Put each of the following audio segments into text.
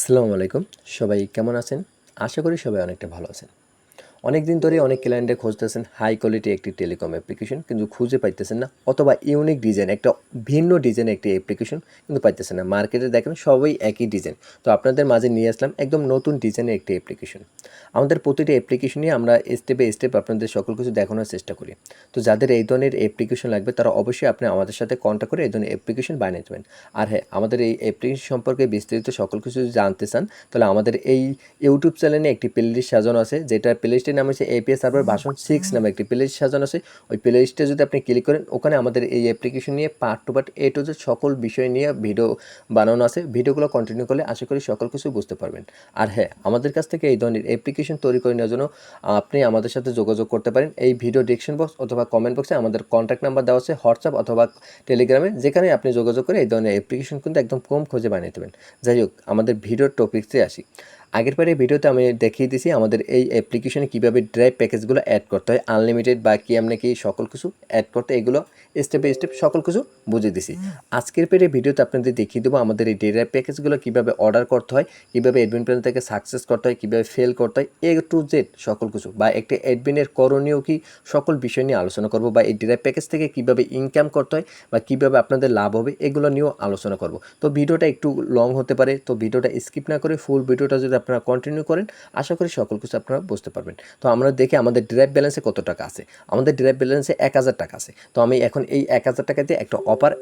আসসালামু আলাইকুম। সবাই কেমন আছেন? আশা করি সবাই অনেকটা ভালো আছেন। অনেক দিন ধরে অনেক ক্লায়েন্টে খুঁজতেছেন হাই কোয়ালিটি একটি টেলিকম অ্যাপ্লিকেশন কিন্তু খুঁজে পাইতেছেন না, অথবা ইউনিক ডিজাইন একটা ভিন্ন ডিজাইন একটি অ্যাপ্লিকেশন কিন্তু পাইতেছেন না। মার্কেটে দেখেন সবাই একই ডিজাইন তো আপনাদের মাঝে নিয়ে আসলাম একদম নতুন ডিজাইনের একটি অ্যাপ্লিকেশন আমাদের প্রতিটি অ্যাপ্লিকেশনই আমরা স্টেপে স্টেপ আপনাদের সকল কিছু দেখানোর চেষ্টা করি। তো যাদের এই ধরনের অ্যাপ্লিকেশন লাগবে, তারা অবশ্যই আপনি আমাদের সাথে কন্ট্যাক্ট করে এই ধরনের অ্যাপ্লিকেশন বানিয়ে আর হ্যাঁ আমাদের এই অ্যাপ্লিকেশন সম্পর্কে বিস্তারিত সকল কিছু জানতে চান, তাহলে আমাদের এই ইউটিউব চ্যানেলে একটি প্লেলিস্ট সাজানো আছে, যেটা প্লেলিস্টের নাম হচ্ছে এপিএস সার্ভার ভাষণ সিক্স নামে একটি প্লেলিস্ট সাজানো আছে। ওই প্লেলিস্টে যদি আপনি ক্লিক করেন, ওখানে আমাদের এই অ্যাপ্লিকেশন নিয়ে part two part A to Z সকল বিষয় নিয়ে ভিডিও বানানো আছে। ভিডিওগুলো কন্টিনিউ করলে আশা করি সকল কিছু বুঝতে পারবেন। আর হ্যাঁ আমাদের কাছ থেকে এই ধরনের অ্যাপ্লিকেশন তৈরি করে নেওয়ার জন্য আপনি আমাদের সাথে যোগাযোগ করতে পারেন। এই ভিডিও ডিসক্রিপশন বক্স অথবা কমেন্ট বক্সে আমাদের কন্ট্যাক্ট নাম্বার দেওয়া আছে হোয়াটসঅ্যাপ অথবা টেলিগ্রামে যেখানে আপনি যোগাযোগ করে এই ধরনের অ্যাপ্লিকেশন কিন্তু একদম কম খুঁজে বানিয়ে দেবেন। যাই হোক, আমাদের ভিডিওর টপিক্সে আসি। আগের পরে ভিডিওতে আমি দেখিয়ে দিছি আমাদের এই অ্যাপ্লিকেশনে কীভাবে ড্রাইভ প্যাকেজগুলো অ্যাড করতে হয় আনলিমিটেড বা কি আমরা কি সকল কিছু অ্যাড করতে এগুলো স্টেপ বাই স্টেপ সকল কিছু বুঝিয়ে দিছি আজকের পেরে ভিডিওতে আপনাদের দেখিয়ে দেবো আমাদের এই ড্রাইভ প্যাকেজগুলো কীভাবে অর্ডার করতে হয়, কীভাবে অ্যাডমিন প্ল্যান থেকে সাকসেস করতে হয়, কীভাবে ফেল করতে হয় এ টু জেড সকল কিছু বা একটি অ্যাডমিনের করণীয় কি সকল বিষয় নিয়ে আলোচনা করব বা এই ড্রাইভ প্যাকেজ থেকে কীভাবে ইনকাম করতে হয় বা কীভাবে আপনাদের লাভ হবে, এগুলো নিয়েও আলোচনা করব। তো ভিডিওটা একটু লং হতে পারে, তো ভিডিওটা স্কিপ না করে ফুল ভিডিওটা যদি আপনারা কন্টিনিউ করেন, আশা করি সকল কিছু আপনারা বুঝতে পারবেন। তো আমরা দেখি আমাদের ড্রাইভ ব্যালেন্সে কত টাকা আছে। আমাদের ড্রাইভ ব্যালেন্সে এক হাজার টাকা আছে। তো আমি এখন এই এক হাজার টাকা দিয়ে একটা অফার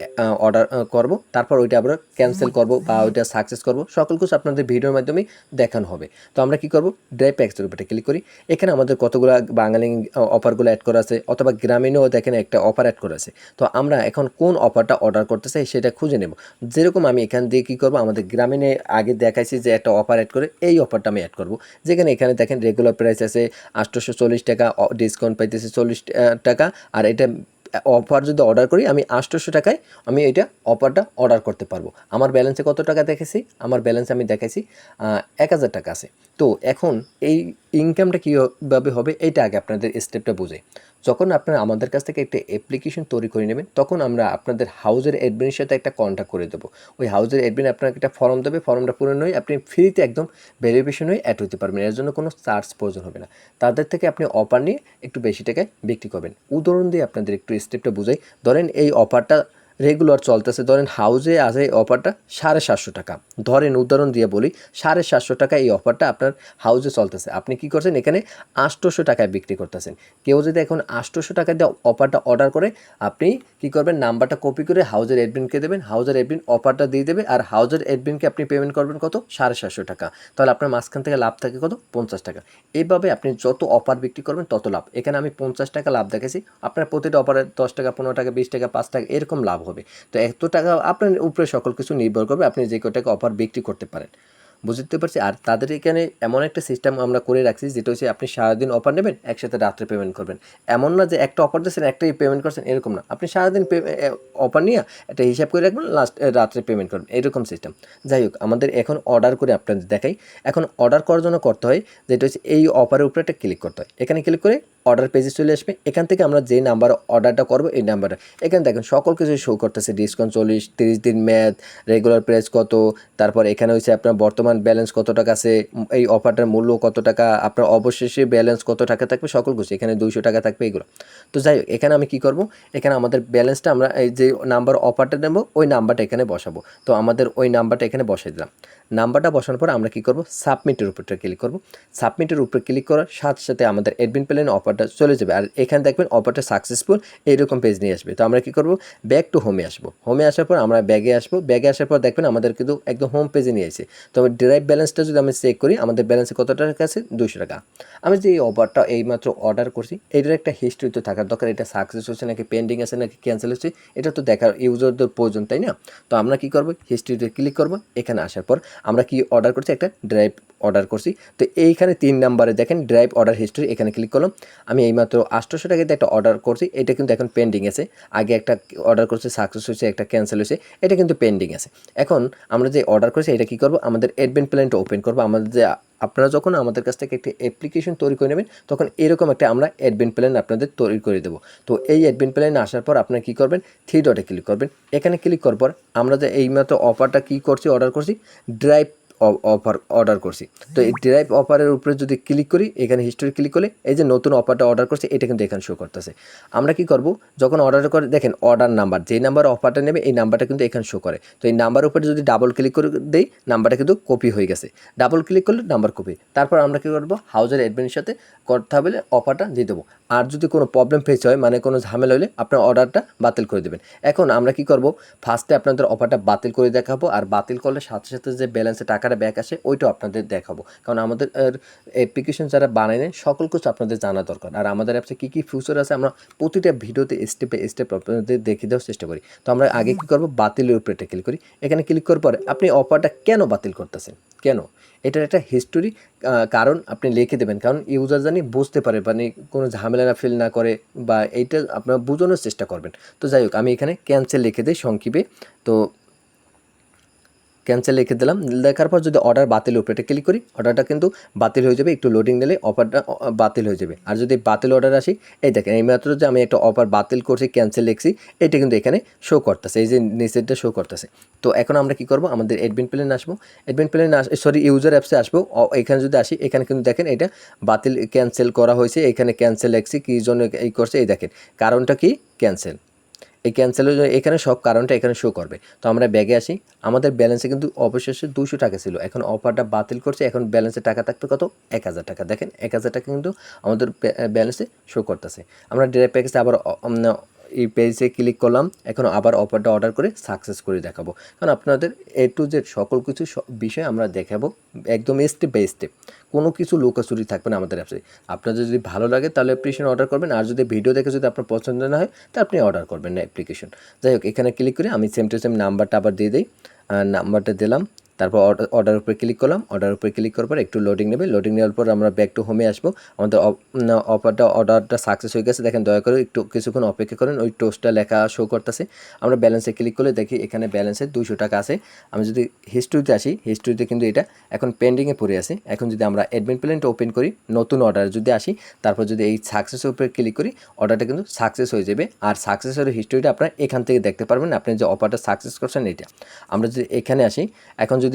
অর্ডার করব। তারপর ওইটা আমরা ক্যান্সেল করব বা ওইটা সাকসেস করব। সকল কিছু আপনাদের ভিডিওর মাধ্যমে দেখানো হবে। তো আমরা কি করব? ড্রাইভ প্যাকেজের উপরে ক্লিক করি। এখানে আমাদের কতগুলো বাঙালি অফারগুলো অ্যাড করা আছে, অথবা গ্রামীণও দেখেন একটা অফার অ্যাড করা আছে। তো আমরা এখন কোন অফারটা অর্ডার করতে চাই সেটা খুঁজে নেব। যেরকম আমি এখান দিয়ে কী করব? আমাদের গ্রামীণে আগে দেখাইছি যে একটা অফার অ্যাড করে এই অফারটা আমি অ্যাড করব। যেখানে এখানে দেখেন রেগুলার প্রাইস আছে আটশোশো চল্লিশ টাকা ডিসকাউন্ট পাইতেছে চল্লিশ টাকা। আর এটা অফার যদি অর্ডার করি, আমি আটশোশো টাকায় আমি এটা অফারটা অর্ডার করতে পারব। আমার ব্যালেন্সে কত টাকা দেখেছি? আমার ব্যালেন্স আমি দেখেছি এক হাজার টাকা আছে। তো এখন এই ইনকামটা কীভাবে হবে, এটা আগে আপনাদের স্টেপটা বুঝে যখন আপনারা আমাদের কাছ থেকে একটা অ্যাপ্লিকেশন তৈরি করে নেবেন, তখন আমরা আপনাদের হাউজের অ্যাডমিনের সাথে একটা কন্ট্যাক্ট করে দেবো। ওই হাউজের অ্যাডমিন আপনাকে একটা ফর্ম দেবে ফর্মটা পূরণ হয়ে আপনি ফ্রিতে একদম ভেরিফিকেশন হয়ে অ্যাড হতে পারবেন। এর জন্য কোনো চার্জ প্রয়োজন হবে না। তাদের থেকে আপনি অফার নিয়ে একটু বেশি টাকায় বিক্রি করবেন। উদাহরণ দিয়ে আপনাদের একটু স্টেপটা বুঝাই। ধরেন এই অফারটা রেগুলার চলতেছে। ধরেন হাউজে আছে এই অফারটা সাড়ে সাতশো টাকা। ধরেন উদাহরণ দিয়ে বলি, সাড়ে সাতশো টাকা এই অফারটা আপনার হাউজে চলতেছে। আপনি কি করছেন? এখানে আটশোশো টাকায় বিক্রি করতেছেন। কেউ যদি এখন আটশোশো টাকা দিয়ে অফারটা অর্ডার করে, আপনি কি করবেন? নাম্বারটা কপি করে হাউজের অ্যাডমিনকে দেবেন। হাউজের অ্যাডমিন অফারটা দিয়ে দেবে আর হাউজের অ্যাডমিনকে আপনি পেমেন্ট করবেন কত? সাড়ে সাতশো টাকা। তাহলে আপনার মাঝখান থেকে লাভ থাকে কত? পঞ্চাশ টাকা। এইভাবে আপনি যত অফার বিক্রি করবেন, তত লাভ। এখানে আমি পঞ্চাশ টাকা লাভ দেখেছি আপনার প্রতিটা অফারে দশ টাকা, পনেরো টাকা, বিশ টাকা, পাঁচ টাকা, এরকম লাভ হবে। তো এত টাকা আপনার উপরে সকল কিছু নির্ভর করবে, আপনি যে কটাকা অফার বিক্রি করতে পারেন। বুঝতে পারছি? আর তাদের এখানে এমন একটা সিস্টেম আমরা করে রাখছি, যেটা হচ্ছে আপনি সারাদিন অফার নেবেন, একসাথে রাত্রে পেমেন্ট করবেন। এমন না যে একটা অফার দিচ্ছেন একটাই পেমেন্ট করছেন, এরকম না। আপনি সারাদিন অফার নিয়ে একটা হিসাব করে রাখবেন লাস্ট রাত্রে পেমেন্ট করবেন। এরকম সিস্টেম যাই হোক, আমাদের এখন অর্ডার করে আপনাদের দেখাই। এখন অর্ডার করার জন্য করতে হয়, যেটা হচ্ছে এই অফারের উপরে একটা ক্লিক করতে হয়। এখানে ক্লিক করে অর্ডার পেজে চলে আসবে। এখান থেকে আমরা যে নাম্বার অর্ডারটা করব, এই নাম্বারটা এখানে দেখেন, সকল কিছু শো করতেছে। ডিসকাউন্ট চল্লিশ, তিরিশ দিন ম্যাথ রেগুলার প্রাইস কত, তারপর এখানে হচ্ছে আপনার বর্তমান ব্যালেন্স কত টাকা আছে, এই অফারটার মূল্য কত টাকা, আপনার অবশেষে ব্যালেন্স কত টাকা থাকবে, সকল কিছু। এখানে দুইশো টাকা থাকবে এগুলো। তো যাই হোক, এখানে আমি কি করব? এখানে আমাদের ব্যালেন্সটা আমরা এই যে নাম্বার অফারটা নেব, ওই নাম্বারটা এখানে বসাবো। তো আমাদের ওই নাম্বারটা এখানে বসাই দিলাম। নাম্বারটা বসানোর পর আমরা কি করব? সাবমিটের উপরটা ক্লিক করব। সাবমিটের উপরে ক্লিক করার সাথে সাথে আমাদের অ্যাডমিন প্ল্যান অফারটা চলে যাবে। আর এখানে দেখবেন অফারটা সাকসেসফুল এইরকম পেজ নিয়ে আসবে। তো আমরা কি করব? ব্যাক টু হোমে আসব। হোমে আসার পর আমরা ব্যাগে আসব। ব্যাগে আসার পর দেখবেন আমাদের কিন্তু একদম হোম পেজে নিয়ে এসে তবে ড্রাইভ ব্যালেন্সটা যদি আমি চেক করি, আমাদের ব্যালেন্সে কত টাকা আছে? দুশো টাকা। আমি যে এই অফারটা এইমাত্র অর্ডার করছি, এটার একটা হিস্ট্রি তো থাকার দরকার। এটা সাকসেস হচ্ছে নাকি পেন্ডিং আছে নাকি ক্যান্সেল হচ্ছে, এটা তো দেখার ইউজারদের প্রয়োজন, তাই না? তো আমরা কি করব? হিস্ট্রিতে ক্লিক করব। এখানে আসার পর আমরা কি অর্ডার করছি? একটা ড্রাইভ অর্ডার করছি। তো এইখানে তিন নাম্বারে দেখেন ড্রাইভ অর্ডার হিস্ট্রি এখানে ক্লিক করলাম। আমি এইমাত্র আটশোশো টাকাতে একটা অর্ডার করছি। এটা কিন্তু এখন পেন্ডিং আছে। আগে একটা অর্ডার করছে সাকসেস হয়েছে, একটা ক্যান্সেল হয়েছে। এটা কিন্তু পেন্ডিং আছে। এখন আমরা যে অর্ডার করছি, এটা কী করব? আমাদের অ্যাডমিন প্ল্যানটা ওপেন করব। আমাদের যে আপনারা যখন আমাদের কাছ থেকে একটি অ্যাপ্লিকেশন তৈরি করে নেবেন, তখন এরকম একটা আমরা অ্যাডমিন প্ল্যান আপনাদের তৈরি করে দেবো। তো এই অ্যাডমিন প্ল্যান আসার পর আপনারা কী করবেন? থ্রি ডটে ক্লিক করবেন। এখানে ক্লিক করার পর আমরা যে এইমাত্র অফারটা কী করছি অর্ডার করছি ড্রাইভ অফার অর্ডার করছি। তো এই ড্রাইভ অফারের উপরে যদি ক্লিক করি, এখানে হিস্টোরি ক্লিক করলে এই যে নতুন অফারটা অর্ডার করছি, এটা কিন্তু এখানে শো করতেছে। আমরা কি করব? যখন অর্ডার করে, দেখেন অর্ডার নাম্বার যে নাম্বার অফারটা নেবে, এই নাম্বারটা কিন্তু এখানে শো করে। তো এই নাম্বার উপরে যদি ডাবল ক্লিক করে দেই নাম্বারটা কিন্তু কপি হয়ে গেছে। ডাবল ক্লিক করলে নাম্বার কপি তারপর আমরা কী করব? হাউজের অ্যাডমিনের সাথে কথা বলে অফারটা দিয়ে দেবো। আর যদি কোনো প্রবলেম ফেস হয় মানে কোনো ঝামেলা হলে আপনার অর্ডারটা বাতিল করে দেবেন। এখন আমরা কি করব? ফার্স্টে আপনাদের অফারটা বাতিল করে দেখাবো। আর বাতিল করলে সাথে সাথে যে ব্যালেন্সে টাকাটা ব্যাক আসে, ওইটাও আপনাদের দেখাবো। কারণ আমাদের অ্যাপ্লিকেশন যারা বানায় নেয়, সকল কিছু আপনাদের জানা দরকার। আর আমাদের অ্যাপসে কী কী ফিউচার আছে, আমরা প্রতিটা ভিডিওতে স্টেপে স্টেপ আপনাদের দেখে দেওয়ার চেষ্টা করি। তো আমরা আগে কী করব? বাতিলের উপরে ক্লিক করি। এখানে ক্লিক করার পরে আপনি অফারটা কেন বাতিল করতেছেন? কেন? এটার একটা হিস্টোরি কারণ আপনি লিখে দেবেন। কারণ ইউজার জানি বুঝতে পারে মানে কোনো ঝামেলা না ফিল না করে, বা এইটা আপনার বোঝানোর চেষ্টা করবেন। তো যাই হোক, আমি এখানে ক্যান্সেল লিখে দিই সংক্ষেপে। তো ক্যান্সেল লিখে দিলাম। লেখার পর যদি অর্ডার বাতিল উপরে এটা ক্লিক করি অর্ডারটা কিন্তু বাতিল হয়ে যাবে, একটু লোডিং দিলে অফারটা বাতিল হয়ে যাবে। আর যদি বাতিল অর্ডার আসি, এই দেখেন, এই মাত্র যে আমি একটা অফার বাতিল করছি ক্যান্সেল লিখছি এটা কিন্তু এখানে শো করতেছে, এই যে নিচেরটা শো করতেছে। তো এখন আমরা কি করব? আমাদের এডমিন প্লেন আসব। এডমিন প্লেন আস সরি ইউজার অ্যাপসে আসব। এখানে যদি আসি, এখানে কিন্তু দেখেন এটা বাতিল ক্যান্সেল করা হয়েছে, এখানে ক্যান্সেল লিখছি কী জন্য এই করছে, এই দেখেন। কারণটা কি? ক্যান্সেল এই ক্যান্সেলের জন্য এখানে সব কারণটা এখানে শো করবে। তো আমরা ব্যাগে আসি, আমাদের ব্যালেন্সে কিন্তু অবশেষে দুশো টাকা ছিল। এখন অফারটা বাতিল করছে, এখন ব্যালেন্সে টাকা থাকবে কত? এক হাজার টাকা। দেখেন, এক হাজার টাকা কিন্তু আমাদের ব্যালেন্সে শো করতেছে। আমরা ডেটা প্যাকেজে আবার এই পেজে ক্লিক করলাম, এখন আবার অফারটা অর্ডার করে সাকসেস করে দেখাবো। কারণ আপনাদের এ টু জেড সকল কিছু বিষয় আমরা দেখাবো একদম স্টেপ বাই স্টেপ কোনো কিছু লুকাচুরি থাকবে না আমাদের অ্যাপসে আপনাদের যদি ভালো লাগে তাহলে অ্যাপ্লিকেশন অর্ডার করবেন, আর যদি ভিডিও দেখে যদি আপনার পছন্দ না হয় তা আপনি অর্ডার করবেন না অ্যাপ্লিকেশন যাই হোক, এখানে ক্লিক করে আমি সেম টু সেম নাম্বারটা আবার দিয়ে দিই। নাম্বারটা দিলাম। তারপর অর্ডার উপরে ক্লিক করলাম। অর্ডার উপরে ক্লিক করার পর একটু লোডিং নেবে। লোডিং নেওয়ার পর আমরা ব্যাক টু হোমে আসব। আমাদের অফারটা অর্ডারটা সাকসেস হয়ে গেছে। দেখেন, দয়া করে একটু কিছুক্ষণ অপেক্ষা করেন। ওই টোস্টটা লেখা শো করতেছে। আমরা ব্যালেন্সে ক্লিক করলে দেখি এখানে ব্যালেন্সে দুশো টাকা আছে। আমি যদি হিস্ট্রিতে আসি হিস্ট্রিতে কিন্তু এটা এখন পেন্ডিংয়ে পড়ে আছে। এখন যদি আমরা অ্যাডমিন প্ল্যানটা ওপেন করি, নতুন অর্ডার যদি আসি, তারপর যদি এই সাকসেসের উপরে ক্লিক করি অর্ডারটা কিন্তু সাকসেস হয়ে যাবে। আর সাকসেসের হিস্ট্রিটা আপনারা এখান থেকে দেখতে পারবেন। আপনি যে অফারটা সাকসেস করছেন, এটা। আমরা যদি এখানে আসি, এখন যদি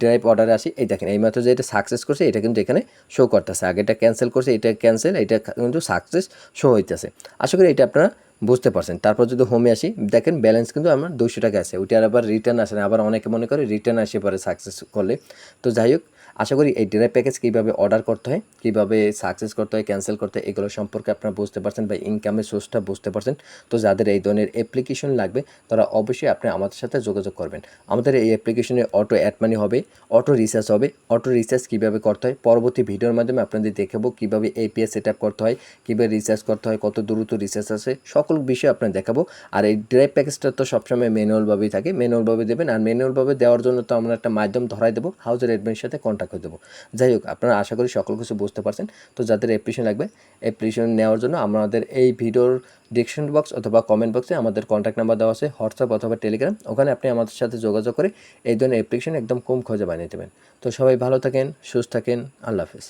ড্রাইভ অর্ডারে আসি, এই দেখেন এই মাত্র যে এটা সাকসেস করছে, এটা কিন্তু এখানে শো করতেছে। আগে এটা ক্যান্সেল করছে, এটা ক্যান্সেল এটা কিন্তু সাকসেস শো হইতেছে। আশা করি এটা আপনারা বুঝতে পারছেন। তারপর যদি হোমে আসি, দেখেন ব্যালেন্স কিন্তু আমার দুশো টাকা আছে। ওইটার আবার রিটার্ন আসে না, আবার অনেকে মনে করে রিটার্ন আসে পরে সাকসেস করলে। তো যাই হোক আশা করি এই ড্রাইভ প্যাকেজ কীভাবে অর্ডার করতে হয়, কীভাবে সাকসেস করতে হয় ক্যান্সেল করতে হয়, এগুলো সম্পর্কে আপনারা বুঝতে পারছেন বা ইনকামের সোর্সটা বুঝতে পারছেন। তো যাদের এই ধরনের অ্যাপ্লিকেশন লাগবে, তারা অবশ্যই আপনি আমাদের সাথে যোগাযোগ করবেন। আমাদের এই অ্যাপ্লিকেশনে অটো অ্যাড মানি হবে অটো রিচার্জ হবে। অটো রিচার্জ কীভাবে করতে হয়, পরবর্তী ভিডিওর মাধ্যমে আপনাদের দেখাবো কীভাবে এপিএস সেট আপ করতে হয়, কীভাবে রিচার্জ করতে হয়, কত দ্রুত রিচার্জ আছে, সকল বিষয় আপনার দেখাবো। আর এই ড্রাইভ প্যাকেজটা তো সবসময় ম্যানুয়ালভাবেই থাকে ম্যানুয়ালভাবে দেবেন। আর ম্যানুয়ালভাবে দেওয়ার জন্য তো আমরা একটা মাধ্যম ধরাই দেবো হাউজের অ্যাডমিনের সাথে কন্ট্যাক্ট করে দেবো। যাই হোক, আপনারা আশা করি সকল কিছু বুঝতে পারছেন। তো যাদের অ্যাপ্লিকেশন লাগবে অ্যাপ্লিকেশন নেওয়ার জন্য আমাদের এই ভিডিওর ডিসক্রিপশন বক্স অথবা কমেন্ট বক্সে আমাদের কন্ট্যাক্ট নাম্বার দেওয়া আছে হোয়াটসঅ্যাপ অথবা টেলিগ্রাম ওখানে আপনি আমাদের সাথে যোগাযোগ করে এই ধরনের অ্যাপ্লিকেশন একদম কম খোঁজে বানিয়ে দেবেন। তো সবাই ভালো থাকেন, সুস্থ থাকেন, আল্লাহ হাফিজ।